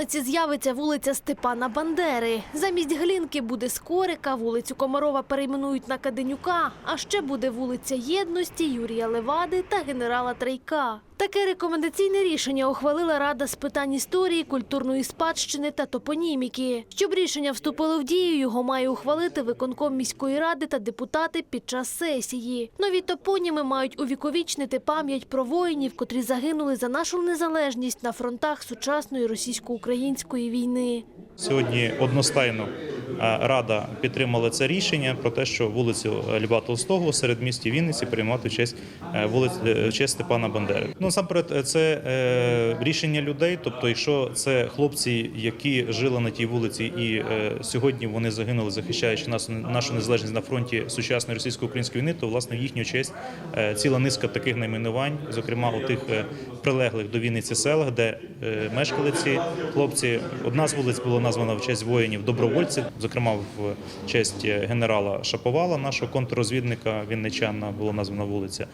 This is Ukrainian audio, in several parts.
Вінниці з'явиться вулиця Степана Бандери. Замість Глінки буде Скорика, вулицю Комарова перейменують на Каденюка, а ще буде вулиця Єдності, Юрія Левади та генерала Трейка. Таке рекомендаційне рішення ухвалила Рада з питань історії, культурної спадщини та топоніміки. Щоб рішення вступило в дію, його має ухвалити виконком міської ради та депутати під час сесії. Нові топоніми мають увіковічнити пам'ять про воїнів, котрі загинули за нашу незалежність на фронтах сучасної російсько-української війни. Сьогодні одностайно Рада підтримала це рішення про те, що вулицю Льва Толстого серед місті Вінниці приймати в честь е, вулиць е, в честь Степана Бандери. Ну насамперед, е, це е, рішення людей. Тобто, якщо це хлопці, які жили на тій вулиці, і е, сьогодні вони загинули, захищаючи нас нашу незалежність на фронті сучасної російсько-української війни, то власне в їхню честь е, ціла низка таких найменувань, зокрема у тих е, прилеглих до Вінниці селах, де е, мешкали ці хлопці. Одна з вулиць була названа в честь воїнів добровольців, зокрема в честь генерала Шаповала, нашого контррозвідника Вінничана, була названа вулиця,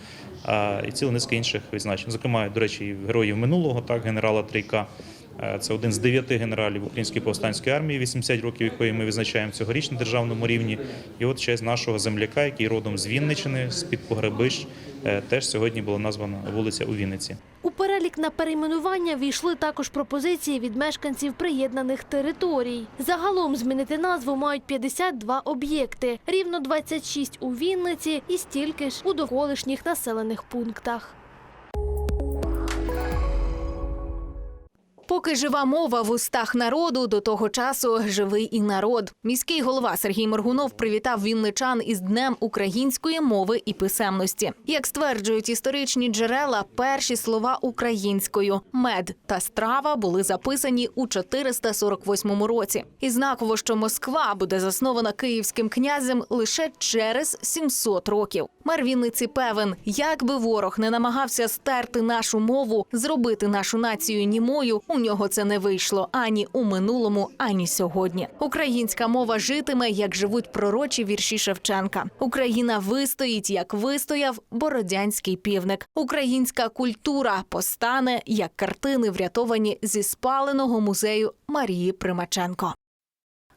і ціла низка інших відзначень. Зокрема, до речі, і героїв минулого, так, генерала Трейка. Е, Це один з дев'яти генералів Української повстанської армії, 80 років якої ми відзначаємо цьогоріч на державному рівні. І от честь нашого земляка, який родом з Вінничини, з під Погребищ, е, теж сьогодні була названа вулиця у Вінниці. Перелік на перейменування війшли також пропозиції від мешканців приєднаних територій. Загалом змінити назву мають 52 об'єкти, рівно 26 у Вінниці і стільки ж у довколишніх населених пунктах. Поки жива мова в устах народу, до того часу живий і народ. Міський голова Сергій Моргунов привітав вінничан із Днем української мови і писемності. Як стверджують історичні джерела, перші слова українською мед та страва були записані у 448 році. І знаково, що Москва буде заснована київським князем лише через 700 років. Мер Вінниці певен, як би ворог не намагався стерти нашу мову, зробити нашу націю німою, у нього це не вийшло ані у минулому, ані сьогодні. Українська мова житиме, як живуть пророчі вірші Шевченка. Україна вистоїть, як вистояв бородянський півник. Українська культура постане як картини, врятовані зі спаленого музею Марії Примаченко.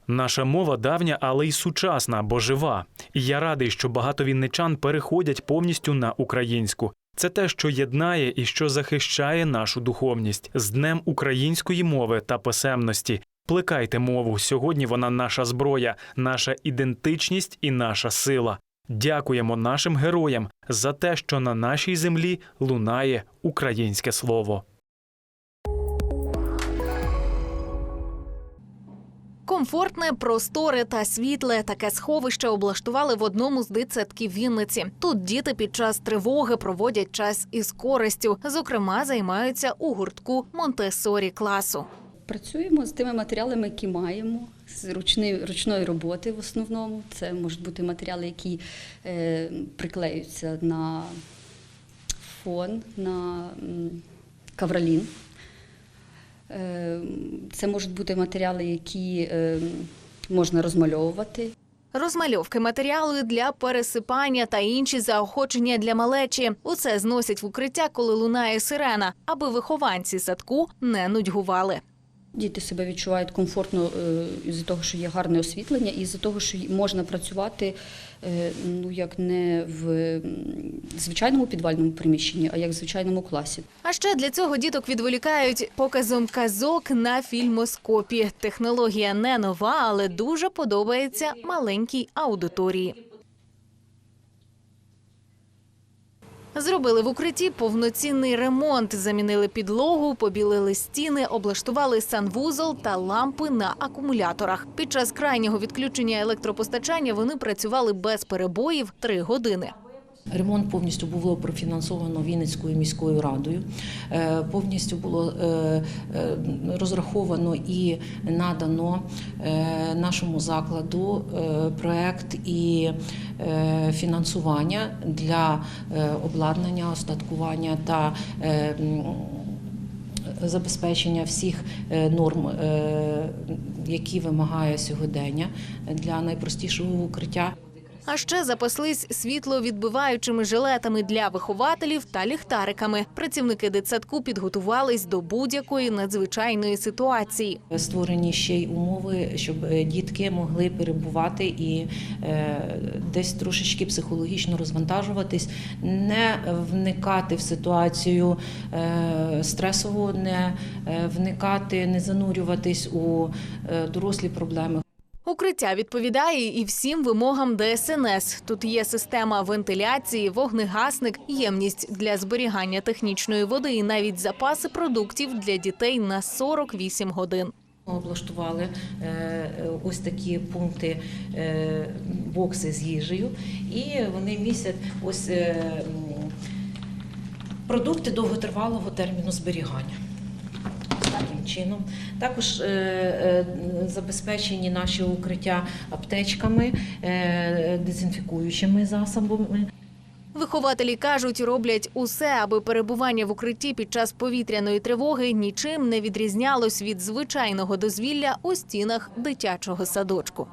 Наша мова давня, але й сучасна, бо жива. І я радий, що багато вінничан переходять повністю на українську. Це те, що єднає і що захищає нашу духовність з днем української мови та писемності. Плекайте мову. Сьогодні вона наша зброя, наша ідентичність і наша сила. Дякуємо нашим героям за те, що на нашій землі лунає українське слово. Комфортне, просторе та світле таке сховище облаштували в одному з дитсадків Вінниці. Тут діти під час тривоги проводять час із користю. Зокрема, займаються у гуртку Монтесорі класу. Працюємо з тими матеріалами, які маємо, з ручної, ручної роботи в основному. Це можуть бути матеріали, які е, приклеюються на фон, на м, кавралін. Е, це можуть бути матеріали, які е, можна розмальовувати. Розмальовки матеріали для пересипання та інші заохочення для малечі. Усе зносять в укриття, коли лунає сирена, аби вихованці садку не нудьгували. Діти себе відчувають комфортно е, із-за того, що є гарне освітлення, і з-за того, що можна працювати е, ну як не в звичайному підвальному приміщенні, а як в звичайному класі. А ще для цього діток відволікають показом казок на фільмоскопі. Технологія не нова, але дуже подобається маленькій аудиторії. Зробили в укритті повноцінний ремонт, замінили підлогу, побілили стіни, облаштували санвузол та лампи на акумуляторах. Під час крайнього відключення електропостачання вони працювали без перебоїв три години. Ремонт повністю було профінансовано Вінницькою міською радою. Е, Повністю було е, е, розраховано і надано нашому закладу проект і фінансування для обладнання, остаткування та забезпечення всіх норм, які вимагає сьогодення для найпростішого укриття. А ще запаслись світловідбиваючими жилетами для вихователів та ліхтариками. Працівники дитсадку підготувались до будь-якої надзвичайної ситуації. Створені ще й умови, щоб е, дітки могли перебувати і е, десь трошечки психологічно розвантажуватись, не вникати в ситуацію е, стресову, не вникати, не занурюватись у дорослі проблеми. Укриття відповідає і всім вимогам ДСНС. Тут є система вентиляції, вогнегасник, ємність для зберігання технічної води і навіть запаси продуктів для дітей на 48 годин. Облаштували е, ось такі пункти, е, бокси з їжею, і вони містять ось е, продукти довготривалого терміну зберігання. Чином. Також е, е, забезпечені наші укриття аптечками, е, дезінфікуючими засобами. Вихователі кажуть, роблять усе, аби перебування в укритті під час повітряної тривоги нічим не відрізнялось від звичайного дозвілля у стінах дитячого садочку.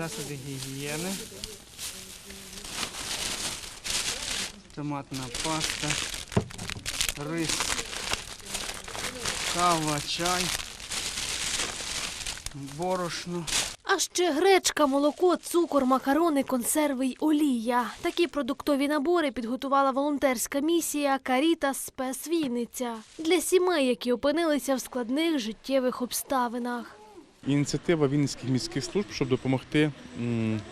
засоби гігієни, томатна паста, рис, кава, чай, борошно. А ще гречка, молоко, цукор, макарони, консерви й олія. Такі продуктові набори підготувала волонтерська місія Карітас Спесвійниця для сімей, які опинилися в складних життєвих обставинах. Ініціатива Вінницьких міських служб, щоб допомогти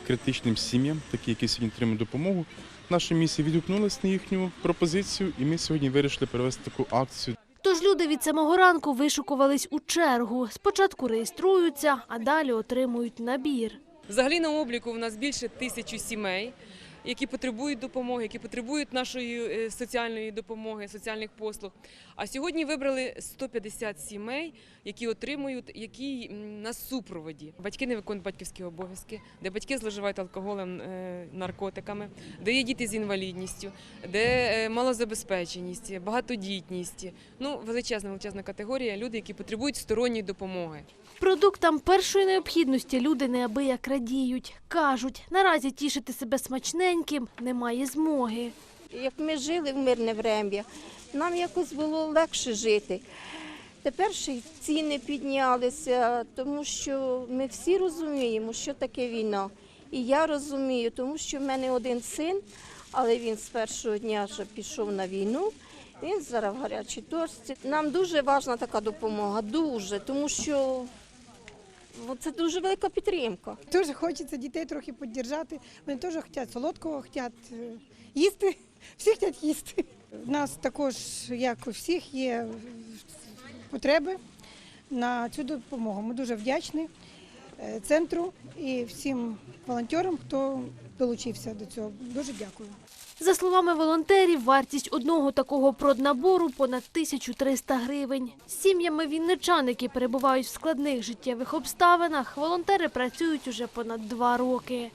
критичним сім'ям, такі, які сьогодні отримують допомогу. Наша місія відгукнулася на їхню пропозицію, і ми сьогодні вирішили провести таку акцію. Тож люди від самого ранку вишукувались у чергу. Спочатку реєструються, а далі отримують набір. Взагалі на обліку в нас більше тисячі сімей, які потребують допомоги, які потребують нашої е, соціальної допомоги, соціальних послуг. А сьогодні вибрали 150 сімей, які отримують, які на супроводі. Батьки не виконують батьківські обов'язки, де батьки зловживають алкоголем, е, наркотиками, де є діти з інвалідністю, де е, малозабезпеченість, багатодітність. Ну, величезна величезна категорія люди, які потребують сторонньої допомоги. Продуктам першої необхідності люди неабияк радіють. Кажуть, наразі тішити себе смачненьким немає змоги. Як ми жили в мирне врем'я, нам якось було легше жити. Тепер ще й ціни піднялися, тому що ми всі розуміємо, що таке війна. І я розумію, тому що в мене один син, але він з першого дня вже пішов на війну. Він зараз в гарячій точці. Нам дуже важлива така допомога, дуже, тому що це дуже велика підтримка. Дуже хочеться дітей трохи підтримати. Вони теж хочуть солодкого, хочуть е, їсти. Всі хочуть їсти. У нас також, як у всіх, є потреби на цю допомогу. Ми дуже вдячні е, центру і всім волонтерам, хто долучився до цього. Дуже дякую. За словами волонтерів, вартість одного такого проднабору понад 1300 гривень. З сім'ями вінничан, які перебувають в складних життєвих обставинах, волонтери працюють уже понад два роки.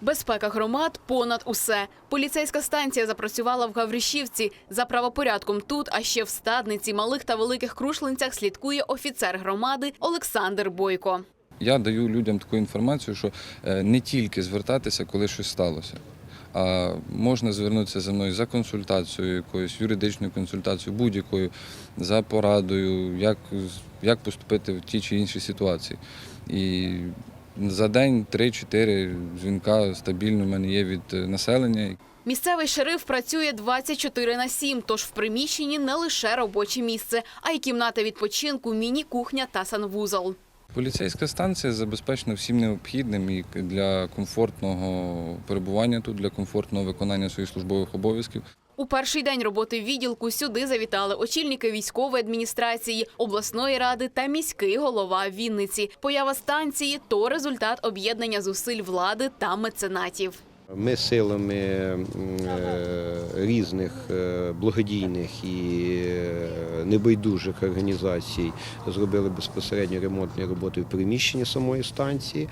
Безпека громад понад усе. Поліцейська станція запрацювала в Гавришівці. За правопорядком тут, а ще в стадниці, малих та великих крушлинцях слідкує офіцер громади Олександр Бойко. Я даю людям таку інформацію, що е, не тільки звертатися, коли щось сталося, а можна звернутися за мною за консультацією, якоюсь юридичною консультацією, будь-якою, за порадою, як, як поступити в тій чи іншій ситуації. І за день 3-4 дзвінка стабільно в мене є від е, населення. Місцевий шериф працює 24 на 7, тож в приміщенні не лише робоче місце, а й кімната відпочинку, міні-кухня та санвузол. Поліцейська станція забезпечена всім необхідним і для комфортного перебування тут, для комфортного виконання своїх службових обов'язків. У перший день роботи відділку сюди завітали очільники військової адміністрації, обласної ради та міський голова Вінниці. Поява станції то результат об'єднання зусиль влади та меценатів. Ми силами е, різних е, благодійних і е, небайдужих організацій зробили безпосередньо ремонтні роботи в приміщенні самої станції.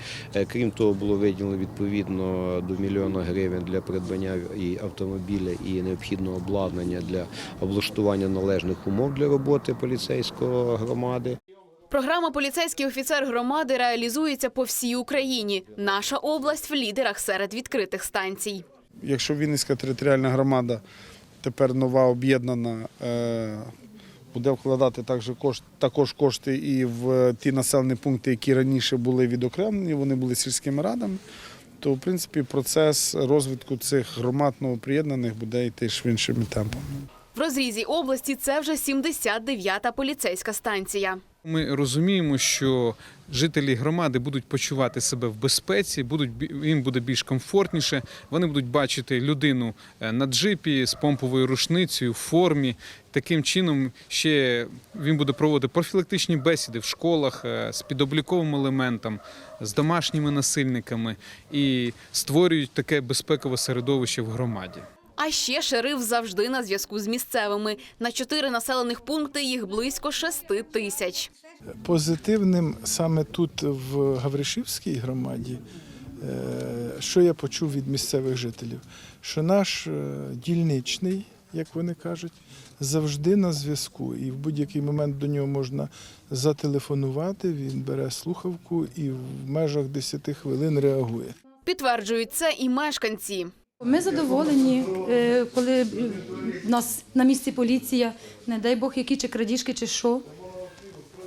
Крім того, було виділено відповідно до мільйона гривень для придбання і автомобіля, і необхідного обладнання для облаштування належних умов для роботи поліцейського громади. Програма Поліцейський офіцер громади реалізується по всій Україні. Наша область в лідерах серед відкритих станцій. Якщо Вінницька територіальна громада тепер нова об'єднана, е, буде вкладати також кошти, також кошти і в ті населені пункти, які раніше були відокремлені, вони були сільськими радами, то в принципі процес розвитку цих громад новоприєднаних буде йти швидшими темпами. В розрізі області це вже 79-та поліцейська станція. Ми розуміємо, що жителі громади будуть почувати себе в безпеці, будуть їм буде більш комфортніше. Вони будуть бачити людину е, на джипі з помповою рушницею в формі. Таким чином ще він буде проводити профілактичні бесіди в школах е, з підобліковим елементом, з домашніми насильниками і створюють таке безпекове середовище в громаді. А ще шериф завжди на зв'язку з місцевими. На чотири населених пункти їх близько шести тисяч. Позитивним саме тут в Гавришівській громаді, е, що я почув від місцевих жителів, що наш е, дільничний, як вони кажуть, завжди на зв'язку, і в будь-який момент до нього можна зателефонувати. Він бере слухавку і в межах 10 хвилин реагує. Підтверджують це і мешканці. Ми задоволені, е, коли в нас на місці поліція, не дай Бог, які чи крадіжки, чи що.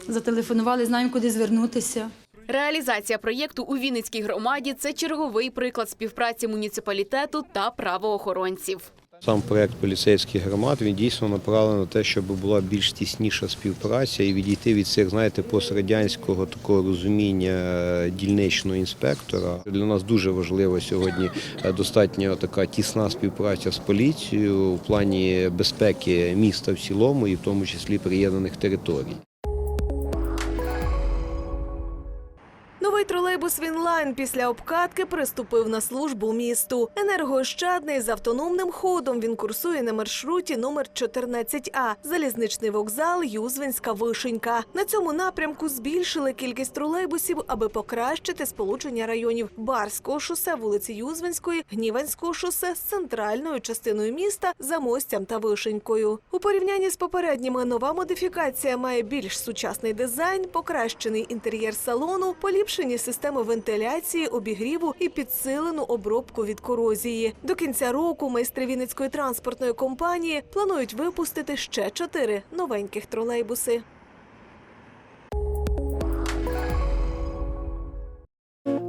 Зателефонували, знаємо, куди звернутися. Реалізація проєкту у Вінницькій громаді це черговий приклад співпраці муніципалітету та правоохоронців. Сам проект поліцейських громад він дійсно направлений на те, щоб була більш тісніша співпраця і відійти від цих, знаєте, пострадянського такого розуміння е, дільничного інспектора. Для нас дуже важливо сьогодні е, достатньо така тісна співпраця з поліцією в плані безпеки міста в цілому, і в тому числі приєднаних територій. Тролейбус Вінлайн після обкатки приступив на службу місту. Енергоощадний з автономним ходом він курсує на маршруті номер 14А залізничний вокзал Юзвинська Вишенька. На цьому напрямку збільшили кількість тролейбусів, аби покращити сполучення районів Барського шосе, вулиці Юзвинської, Гніванського шосе з центральною частиною міста, Замостям та Вишенькою. У порівнянні з попередніми нова модифікація має більш сучасний дизайн, покращений інтер'єр салону, поліпшені системи вентиляції, обігріву і підсилену обробку від корозії. До кінця року майстри Вінницької транспортної компанії планують випустити ще чотири новеньких тролейбуси.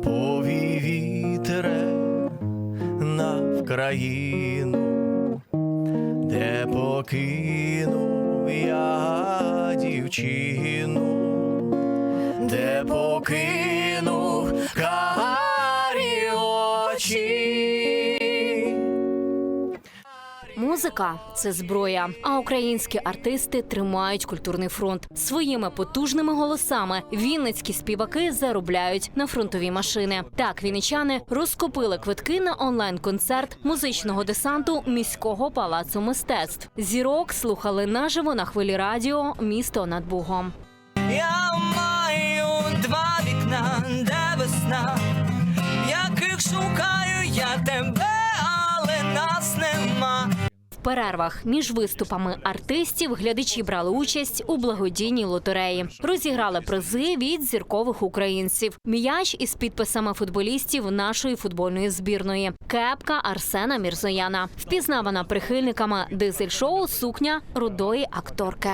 Повій на Вкраїну, де покинув я дівчину, де покинув Музика це зброя. А українські артисти тримають культурний фронт своїми потужними голосами. Вінницькі співаки заробляють на фронтові машини. Так вінничани розкупили квитки на онлайн-концерт музичного десанту міського палацу мистецтв. Зірок слухали наживо на хвилі радіо Місто над Бугом. Я перервах між виступами артистів глядачі брали участь у благодійній лотереї. Розіграли призи від зіркових українців. М'яч із підписами футболістів нашої футбольної збірної. Кепка Арсена Мірзояна, впізнавана прихильниками дизель-шоу сукня рудої акторки.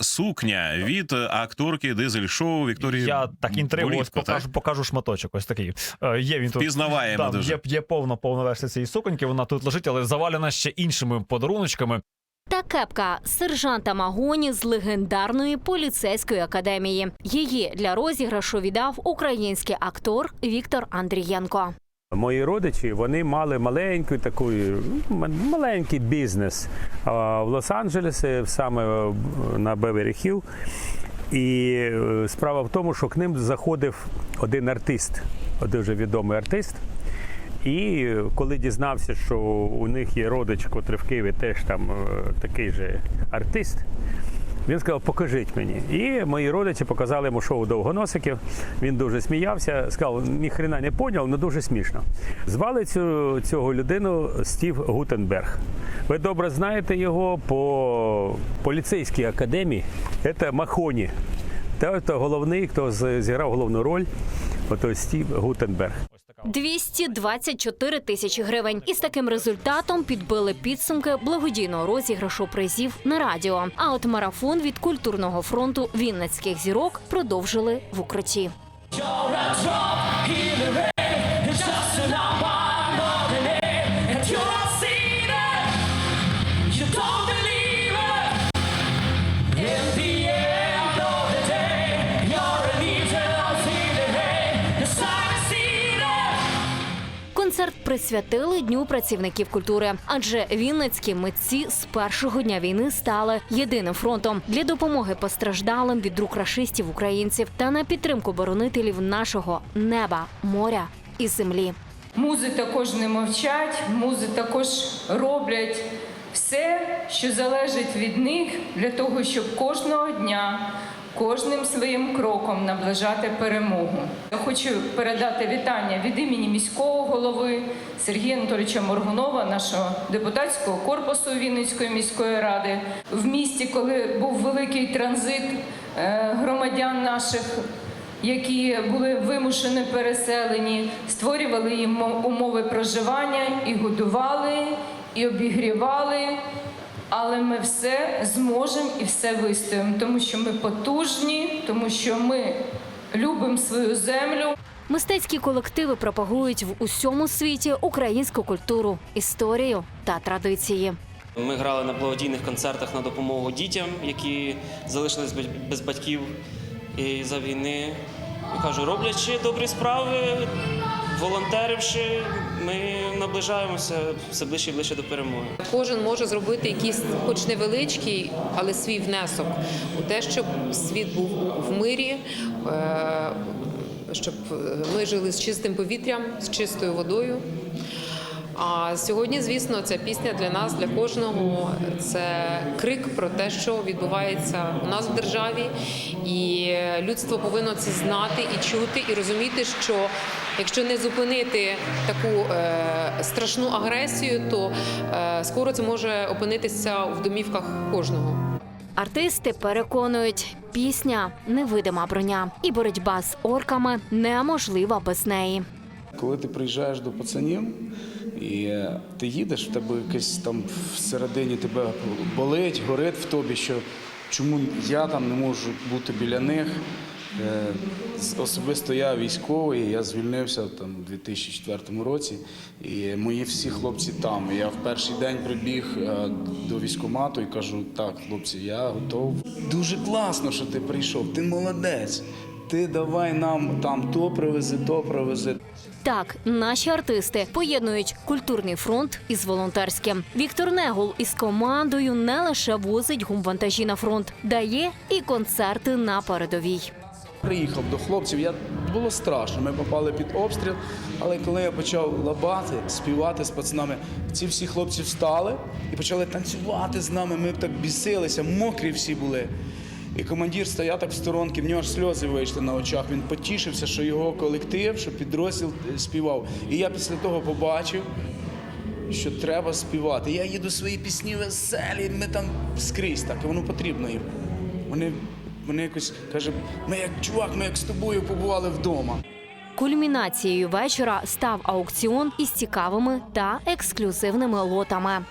Сукня від акторки дизель-шоу Вікторії. Я так інтригую, ось покажу, покажу шматочок. Ось такий. Е, є він тут. Впізнаваємо Там дуже. Є, є повна повна версія цієї суконьки. Вона тут лежить, але завалена ще іншими подаруночками. Та кепка сержанта Магоні з легендарної поліцейської академії. Її для розіграшу віддав український актор Віктор Андрієнко. Мої родичі вони мали маленький такий, маленький бізнес в Лос-Анджелесі, саме е, на Бевері Хілл. І е, справа в тому, що к ним заходив один артист, вже відомий артист. І е, коли дізнався, що у них є родич, котрий в Києві теж там такий же артист, Він сказав, покажіть мені. І мої родичі показали йому шоу довгоносиків. Він дуже сміявся, сказав, ні хрена не поняв, але дуже смішно. Звали цю, цього людину Стів Гутенберг. Ви добре знаєте його по поліцейській академії. Це Махоні. Та головний, хто зіграв головну роль. Ото Стів Гутенберг. 224 тисячі гривень. І з таким результатом підбили підсумки благодійного розіграшу призів на радіо. А от марафон від культурного фронту Вінницьких зірок продовжили в укритті. Присвятили Дню працівників культури, адже вінницькі митці з першого дня війни стали єдиним фронтом для допомоги постраждалим від рук рашистів українців та на підтримку боронителів нашого неба, моря і землі. Музи також не мовчать, музи також роблять все, що залежить від них, для того, щоб кожного дня, кожним своїм кроком наближати перемогу. Я хочу передати вітання від імені міського голови Сергія Анатолійовича Моргунова, нашого депутатського корпусу Вінницької міської ради. В місті, коли був великий транзит е, громадян наших які були вимушено переселені, створювали їм умови проживання і годували, і обігрівали. Але ми все зможемо і все вистоїмо, тому що ми потужні, тому що ми любимо свою землю. Мистецькі колективи пропагують в усьому світі українську культуру, історію та традиції. Ми грали на благодійних концертах на допомогу дітям, які залишились без- без батьків і за війни. Я кажу, роблячи добрі справи, волонтеривши, ми наближаємося все ближче і ближче до перемоги. Кожен може зробити якийсь, хоч невеличкий, але свій внесок у те, щоб світ був в мирі, е, щоб ми жили з чистим повітрям, з чистою водою. А сьогодні, звісно, ця пісня для нас, для кожного. Це крик про те, що відбувається у нас в державі, і людство повинно це знати і чути, і розуміти, що якщо не зупинити таку е, страшну агресію, то е, скоро це може опинитися в домівках кожного. Артисти переконують, пісня невидима броня, і боротьба з орками неможлива без неї. Коли ти приїжджаєш до пацанів і е, ти їдеш, в тебе якесь там всередині тебе болить, горить в тобі, що чому я там не можу бути біля них. Е, Особисто я військовий, я звільнився там у 2004 році, і мої всі хлопці там. Я в перший день прибіг е, до військкомату і кажу: так, хлопці, я готов. Дуже класно, що ти прийшов. Ти молодець. Ти давай нам там то привези, то привези. Так, наші артисти поєднують культурний фронт із волонтерським. Віктор Негул із командою не лише возить гумвантажі на фронт, дає і концерти на передовій. Приїхав до хлопців, я було страшно. Ми попали під обстріл. Але коли я почав лабати, співати з пацанами, ці всі хлопці встали і почали танцювати з нами. Ми так бісилися, мокрі всі були. І командир стояв так в сторонки, в нього аж сльози вийшли на очах. Він потішився, що його колектив, що підрозділ е, співав. І я після того побачив, що треба співати. Я їду свої пісні веселі, ми там скрізь так, і воно потрібно їм. Вони, вони якось каже, ми як чувак, ми як з тобою побували вдома. Кульмінацією вечора став аукціон із цікавими та ексклюзивними лотами.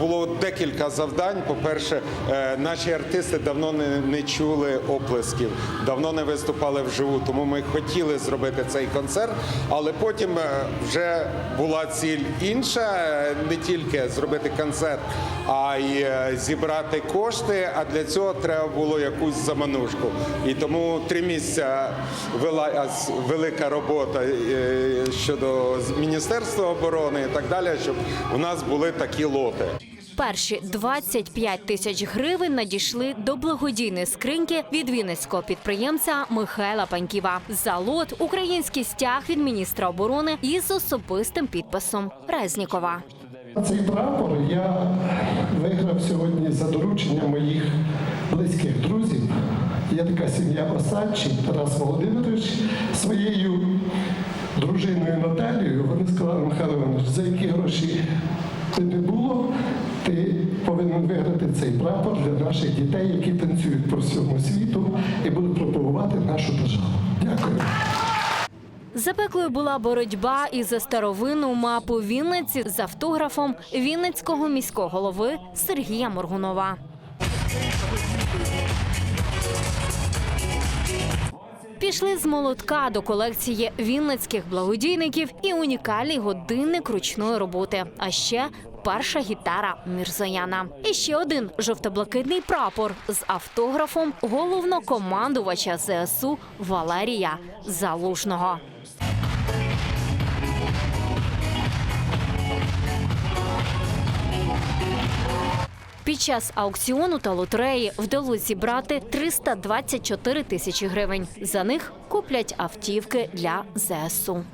Було декілька завдань. По-перше, е, наші артисти давно не, чули оплесків, давно не виступали вживу, тому ми хотіли зробити цей концерт. Але потім е, вже була ціль інша: е, не тільки зробити концерт, а й зібрати кошти. А для цього треба було якусь заманушку. І тому три місяця велась велика робота щодо Міністерства оборони і так далі, щоб у нас були такі лоти. Перші 25 тисяч гривень надійшли до благодійної скриньки від вінницького підприємця Михайла Паньківа. За лот український стяг від міністра оборони із особистим підписом Резнікова. Цей прапор я виграв сьогодні за дорученням моїх близьких друзів. Є така сім'я Басачі, Тарас Володимирович, своєю дружиною Наталією, вони сказали, Михайло Іванович, за які гроші би не було, повинен виграти цей прапор для наших дітей, які танцюють по всьому світу і будуть пропагувати нашу державу. Дякую. Запеклою була боротьба і за старовинну мапу Вінниці з автографом Вінницького міського голови Сергія Моргунова. Пішли з молотка до колекції вінницьких благодійників і унікальний годинник ручної роботи. А ще перша гітара Мірзояна. І ще один жовто-блакитний прапор з автографом головнокомандувача ЗСУ Валерія Залужного. Під час аукціону та лотереї вдалося зібрати 324 тисячі гривень. За них куплять автівки для ЗСУ.